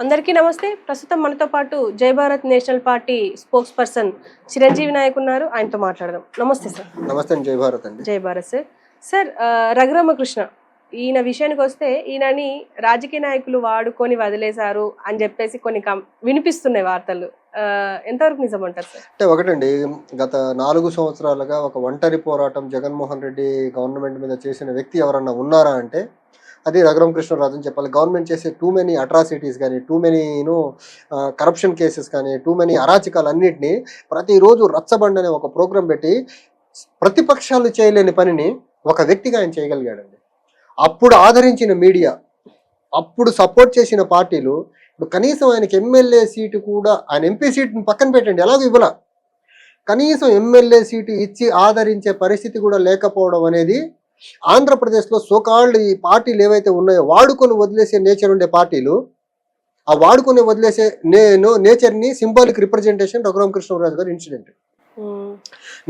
అందరికీ నమస్తే. ప్రస్తుతం మనతో పాటు Jai Bharat national party spokesperson Chiranjeevi Naik ఉన్నారు. ఆయనతో మాట్లాడదాం. నమస్తే సార్. నమస్తే జై భారత్ అండి. జై భారత్ సార్. సార్ రఘురామకృష్ణ ఈయన విషయానికి వస్తే ఈయనని రాజకీయ నాయకులు వాడుకొని వదిలేశారు అని చెప్పేసి కొన్ని కం వినిపిస్తున్నాయి వార్తలు. ఎంతవరకు నిజం అంటారు సార్? అంటే ఒకటండి. గత నాలుగు సంవత్సరాలుగా ఒక ఒంటరి పోరాటం జగన్మోహన్ రెడ్డి గవర్నమెంట్ మీద చేసిన వ్యక్తి ఎవరన్నా ఉన్నారా అంటే అది రఘురామకృష్ణరాజు అని చెప్పాలి. గవర్నమెంట్ చేసే టూ మెనీ అట్రాసిటీస్ కానీ too many you know corruption cases కానీ టూ మెనీ అరాచకాలు అన్నింటినీ ప్రతిరోజు రచ్చబండ అనే ఒక ప్రోగ్రాం పెట్టి ప్రతిపక్షాలు చేయలేని పనిని ఒక వ్యక్తిగా ఆయన చేయగలిగాడండి. అప్పుడు ఆదరించిన మీడియా అప్పుడు సపోర్ట్ చేసిన పార్టీలు ఇప్పుడు కనీసం ఆయనకి ఎమ్మెల్యే సీటు కూడా ఆయన ఎంపీ సీటుని పక్కన పెట్టండి ఎలాగో ఇవ్వలా. కనీసం ఎమ్మెల్యే సీటు ఇచ్చి ఆదరించే పరిస్థితి కూడా లేకపోవడం అనేది ఆంధ్రప్రదేశ్లో సోకాళ్ళు ఈ పార్టీలు ఏవైతే ఉన్నాయో వాడుకొని వదిలేసే నేచర్ ఉండే పార్టీలు ఆ వాడుకొని వదిలేసే నేను నేచర్ని సింబాలిక్ రిప్రజెంటేషన్ రఘురామ కృష్ణరాజు గారి ఇన్సిడెంట్.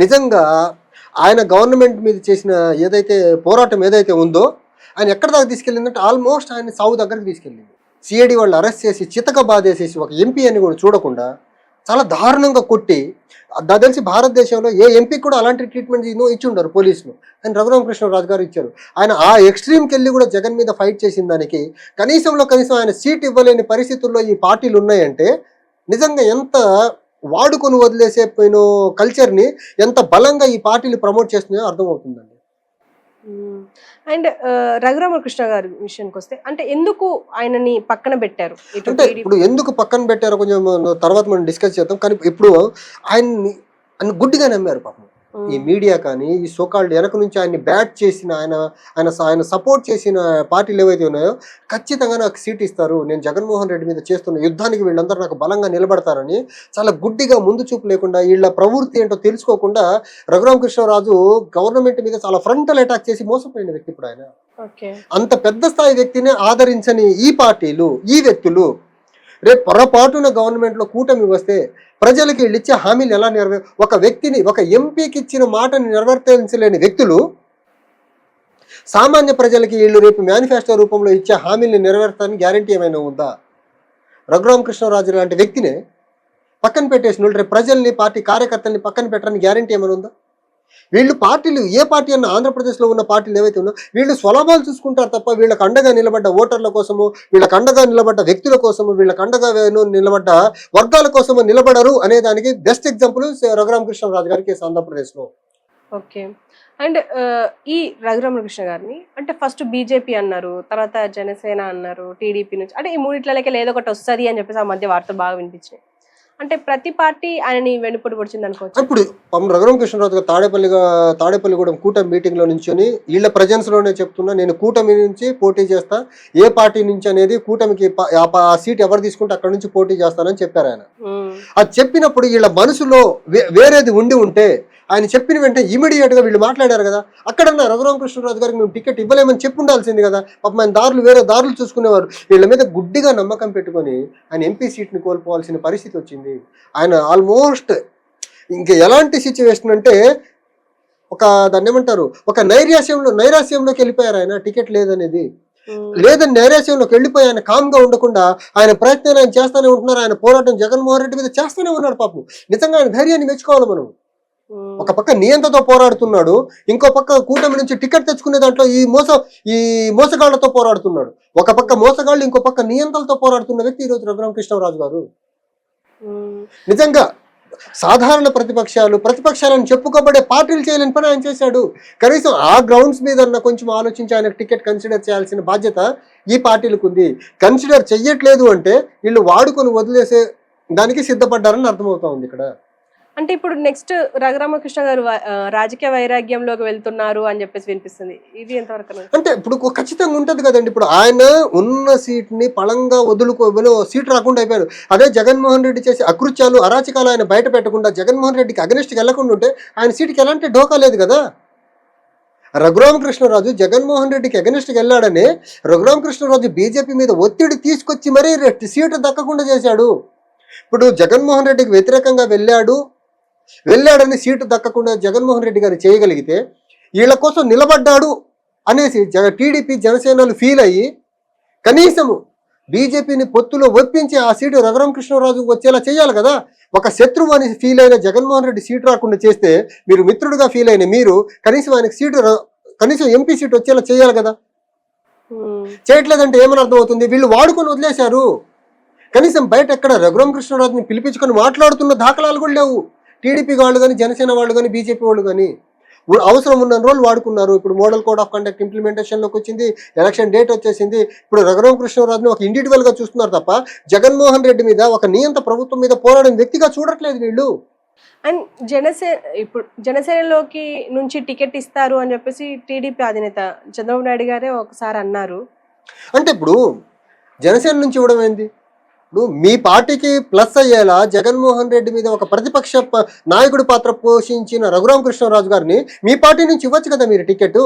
నిజంగా ఆయన గవర్నమెంట్ మీద చేసిన ఏదైతే పోరాటం ఏదైతే ఉందో ఆయన ఎక్కడ దాకా తీసుకెళ్ళిందంటే ఆల్మోస్ట్ ఆయన సావు దగ్గరకు తీసుకెళ్ళింది. సిఐడి వాళ్ళు అరెస్ట్ చేసి చితక బాధేసేసి ఒక ఎంపీ అని కూడా చూడకుండా చాలా దారుణంగా కొట్టి నాకు తెలిసి భారతదేశంలో ఏ ఎంపీ కూడా అలాంటి ట్రీట్మెంట్ ఇచ్చి ఉండరు పోలీసులు. ఆయన రఘురామకృష్ణరాజు గారు ఇచ్చారు. ఆయన ఆ ఎక్స్ట్రీమ్కి వెళ్ళి కూడా జగన్ మీద ఫైట్ చేసిన దానికి కనీసంలో కనీసం ఆయన సీట్ ఇవ్వలేని పరిస్థితుల్లో ఈ పార్టీలు ఉన్నాయంటే నిజంగా ఎంత వాడుకొని వదిలేసే పోయిన కల్చర్ని ఎంత బలంగా ఈ పార్టీలు ప్రమోట్ చేస్తున్నాయో అర్థమవుతుందండి. అండ్ రఘురామకృష్ణ గారి విషయానికి వస్తే అంటే ఎందుకు ఆయనని పక్కన పెట్టారు? అంటే ఇప్పుడు ఎందుకు పక్కన పెట్టారో కొంచెం తర్వాత మనం డిస్కస్ చేద్దాం. కానీ ఇప్పుడు ఆయన్ని ఆయన గుడ్డిగా నమ్మారు పాపం. ఈ మీడియా కానీ ఈ సోకాల్డ్ వెనక నుంచి ఆయన్ని బ్యాట్ చేసిన ఆయన ఆయన ఆయన సపోర్ట్ చేసిన పార్టీలు ఏవైతే ఉన్నాయో ఖచ్చితంగా నాకు సీట్ ఇస్తారు. నేను జగన్మోహన్ రెడ్డి మీద చేస్తున్న యుద్ధానికి వీళ్ళందరూ నాకు బలంగా నిలబడతారని చాలా గుడ్డిగా ముందు చూపు లేకుండా వీళ్ళ ప్రవృత్తి ఏంటో తెలుసుకోకుండా రఘురామ కృష్ణరాజు గవర్నమెంట్ మీద చాలా ఫ్రంటల్ అటాక్ చేసి మోసపోయిన వ్యక్తి ఇప్పుడు ఆయన. అంత పెద్ద స్థాయి వ్యక్తిని ఆదరించని ఈ పార్టీలు ఈ వ్యక్తులు రేపు పొరపాటున గవర్నమెంట్లో కూటమి వస్తే ప్రజలకి వీళ్ళు ఇచ్చే హామీలు ఎలా నెరవే? ఒక వ్యక్తిని ఒక ఎంపీకి ఇచ్చిన మాటని నెరవేర్తించలేని వ్యక్తులు సామాన్య ప్రజలకి వీళ్ళు రేపు మేనిఫెస్టో రూపంలో ఇచ్చే హామీల్ని నెరవేర్తానికి గ్యారంటీ ఏమైనా ఉందా? రఘురామ కృష్ణరాజు లాంటి వ్యక్తిని పక్కన పెట్టేసిన వాళ్ళు రేపు ప్రజల్ని పార్టీ కార్యకర్తల్ని పక్కన పెట్టడానికి గ్యారంటీ ఏమైనా ఉందా? వీళ్ళు పార్టీలు ఏ పార్టీ అన్న ఆంధ్రప్రదేశ్లో ఉన్న పార్టీలు ఏవైతే ఉన్నాయో వీళ్ళు స్వలాభాలు చూసుకుంటారు తప్ప వీళ్ళకి అండగా నిలబడ్డ ఓటర్ల కోసము వీళ్ళకి అండగా నిలబడ్డ వ్యక్తుల కోసము వీళ్ళకి అండగా నిలబడ్డ వర్గాల కోసము నిలబడరు అనే దానికి బెస్ట్ ఎగ్జాంపుల్ రఘురామకృష్ణరాజు గారికి ఆంధ్రప్రదేశ్లో. ఓకే. అండ్ ఈ రఘురామకృష్ణ గారిని అంటే ఫస్ట్ బీజేపీ అన్నారు తర్వాత జనసేన అన్నారు టీడీపీ నుంచి అంటే ఈ మూడిట్లకి ఏదో ఒకటి వస్తుంది అని చెప్పేసి ఆ మధ్య వార్త బాగా వినిపించినాయి. అంటే ప్రతి పార్టీ ఆయనని వెనుపడి పొడిచింది అనుకోవచ్చు. ఇప్పుడు పాపం రఘురామకృష్ణరాజు గారు తాడేపల్లిగా తాడేపల్లిగూడెం కూటమి మీటింగ్లో నుంచొని వీళ్ళ ప్రజెన్స్లోనే చెప్తున్నా నేను కూటమి నుంచి పోటీ చేస్తా ఏ పార్టీ నుంచి అనేది కూటమికి ఆ సీట్ ఎవరు తీసుకుంటే అక్కడ నుంచి పోటీ చేస్తానని చెప్పారు ఆయన. అది చెప్పినప్పుడు వీళ్ళ మనసులో వేరేది ఉండి ఉంటే ఆయన చెప్పిన వెంటనే ఇమీడియట్గా వీళ్ళు మాట్లాడారు కదా అక్కడన్నా రఘురామకృష్ణరాజు గారికి మేము టికెట్ ఇవ్వలేమని చెప్పి ఉండాల్సింది కదా. పాపం ఆయన దారులు వేరే దారులు చూసుకునేవారు. వీళ్ళ మీద గుడ్డిగా నమ్మకం పెట్టుకొని ఆయన ఎంపీ సీట్ని కోల్పోవాల్సిన పరిస్థితి వచ్చింది. ఆయన ఆల్మోస్ట్ ఇంకా ఎలాంటి సిచ్యువేషన్ అంటే ఒక దాన్ని ఏమంటారు ఒక నైరాశ్యంలో నైరాశ్యంలోకి వెళ్ళిపోయారు ఆయన. టికెట్ లేదనేది. లేదని నైరాశ్యంలోకి వెళ్ళిపోయి ఆయన కామ్గా ఉండకుండా ఆయన ప్రయత్నాలు ఆయన చేస్తూనే ఉంటున్నారు. ఆయన పోరాటం జగన్మోహన్ రెడ్డి మీద చేస్తూనే ఉన్నాడు పాపం. నిజంగా ఆయన ధైర్యాన్ని మెచ్చుకోవాలి మనం. ఒక పక్క నియంతతో పోరాడుతున్నాడు ఇంకో పక్క కూటమి నుంచి టికెట్ తెచ్చుకునే దాంట్లో ఈ మోస ఈ మోసగాళ్ళతో పోరాడుతున్నాడు. ఒక పక్క మోసగాళ్ళు ఇంకో పక్క నియంతలతో పోరాడుతున్న వ్యక్తి ఈరోజు రఘురామకృష్ణరాజు గారు. నిజంగా సాధారణ ప్రతిపక్షాలు ప్రతిపక్షాలను చెప్పుకోబడే పార్టీలు చేయలేని పని ఆయన చేశాడు. కనీసం ఆ గ్రౌండ్స్ మీద కొంచెం ఆలోచించి ఆయనకు టికెట్ కన్సిడర్ చేయాల్సిన బాధ్యత ఈ పార్టీలకు ఉంది. కన్సిడర్ చెయ్యట్లేదు అంటే వీళ్ళు వాడుకొని వదిలేసే దానికి సిద్ధపడ్డారని అర్థమవుతా ఉంది ఇక్కడ. అంటే ఇప్పుడు నెక్స్ట్ రఘురామకృష్ణ గారు రాజకీయ వైరాగ్యంలోకి వెళ్తున్నారు అని చెప్పేసి వినిపిస్తుంది. ఇది ఎంతవరకు అంటే ఇప్పుడు ఖచ్చితంగా ఉంటుంది కదండి. ఇప్పుడు ఆయన ఉన్న సీట్ని పళంగా వదులుకో సీట్ రాకుండా అయిపోయారు. అదే జగన్మోహన్ రెడ్డి చేసే అకృత్యాలు అరాచకాలు ఆయన బయట పెట్టకుండా జగన్మోహన్ రెడ్డికి అగనిస్ట్కి వెళ్ళకుండా ఉంటే ఆయన సీట్కి ఎలాంటి ఢోకా లేదు కదా. రఘురామకృష్ణరాజు జగన్మోహన్ రెడ్డికి అగనిస్ట్కి వెళ్ళాడని రఘురామకృష్ణరాజు బీజేపీ మీద ఒత్తిడి తీసుకొచ్చి మరీ సీటు దక్కకుండా చేశాడు. ఇప్పుడు జగన్మోహన్ రెడ్డికి వ్యతిరేకంగా వెళ్ళాడు. వెళ్ళాడని సీటు దక్కకుండా జగన్మోహన్ రెడ్డి గారు చేయగలిగితే వీళ్ళ కోసం నిలబడ్డాడు అనేసి జగ టీడీపీ జనసేనలు ఫీల్ అయ్యి కనీసము బీజేపీని పొత్తులో ఒప్పించి ఆ సీటు రఘురామకృష్ణరాజు వచ్చేలా చేయాలి కదా. ఒక శత్రువు అని ఫీల్ అయిన జగన్మోహన్ రెడ్డి సీటు రాకుండా చేస్తే మీరు మిత్రుడిగా ఫీల్ అయిన మీరు కనీసం ఆయనకి సీటు కనీసం ఎంపీ సీట్ వచ్చేలా చేయాలి కదా. చేయట్లేదంటే ఏమని అర్థమవుతుంది? వీళ్ళు వాడుకొని వదిలేశారు. కనీసం బయట ఎక్కడ రఘురామకృష్ణరాజుని పిలిపించుకొని మాట్లాడుతున్న దాఖలాలు కూడా లేవు. టీడీపీ వాళ్ళు కానీ జనసేన వాళ్ళు కానీ బీజేపీ వాళ్ళు కానీ అవసరం ఉన్న రోజులు వాడుకున్నారు. ఇప్పుడు మోడల్ కోడ్ ఆఫ్ కండక్ట్ ఇంప్లిమెంటేషన్లోకి వచ్చింది ఎలక్షన్ డేట్ వచ్చేసింది. ఇప్పుడు రఘురామకృష్ణరాజుని ఒక ఇండివిజువల్గా చూస్తున్నారు తప్ప జగన్మోహన్ రెడ్డి మీద ఒక నియంత ప్రభుత్వం మీద పోరాడిన వ్యక్తిగా చూడట్లేదు వీళ్ళు. అండ్ జనసేన ఇప్పుడు జనసేనలోకి నుంచి టికెట్ ఇస్తారు అని చెప్పేసి టీడీపీ అధినేత చంద్రబాబు నాయుడు గారే ఒకసారి అన్నారు. అంటే ఇప్పుడు జనసేన నుంచి ఇవ్వడం ఏంది? ఇప్పుడు మీ పార్టీకి ప్లస్ అయ్యేలా జగన్మోహన్ రెడ్డి మీద ఒక ప్రతిపక్ష నాయకుడి పాత్ర పోషించిన రఘురామకృష్ణరాజు గారిని మీ పార్టీ నుంచి ఇవ్వచ్చు కదా మీరు టికెట్?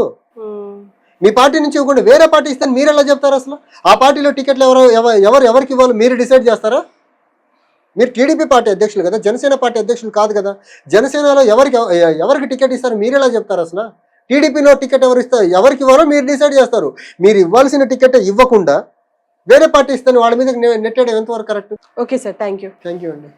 మీ పార్టీ నుంచి ఇవ్వకుండా వేరే పార్టీ ఇస్తే మీరు ఎలా చెప్తారు అసలు? ఆ పార్టీలో టికెట్లు ఎవరు ఎవ- ఎవరు ఎవరికి ఇవ్వాలో మీరు డిసైడ్ చేస్తారా? మీరు టీడీపీ పార్టీ అధ్యక్షులు కదా జనసేన పార్టీ అధ్యక్షులు కాదు కదా. జనసేనలో ఎవరికి ఎవ- ఎవరికి టికెట్ ఇస్తారు మీరు ఎలా చెప్తారు అసలు? టీడీపీలో టికెట్ ఎవరు ఇస్తారు ఎవరికి ఇవ్వాలో మీరు డిసైడ్ చేస్తారు. మీరు ఇవ్వాల్సిన టికెట్ ఇవ్వకుండా వేరే పార్టీ ఇస్తాను వాళ్ళ మీద నె- నెట్టేయడం ఎంతవరకు correct okay sir thank you thank you అండి.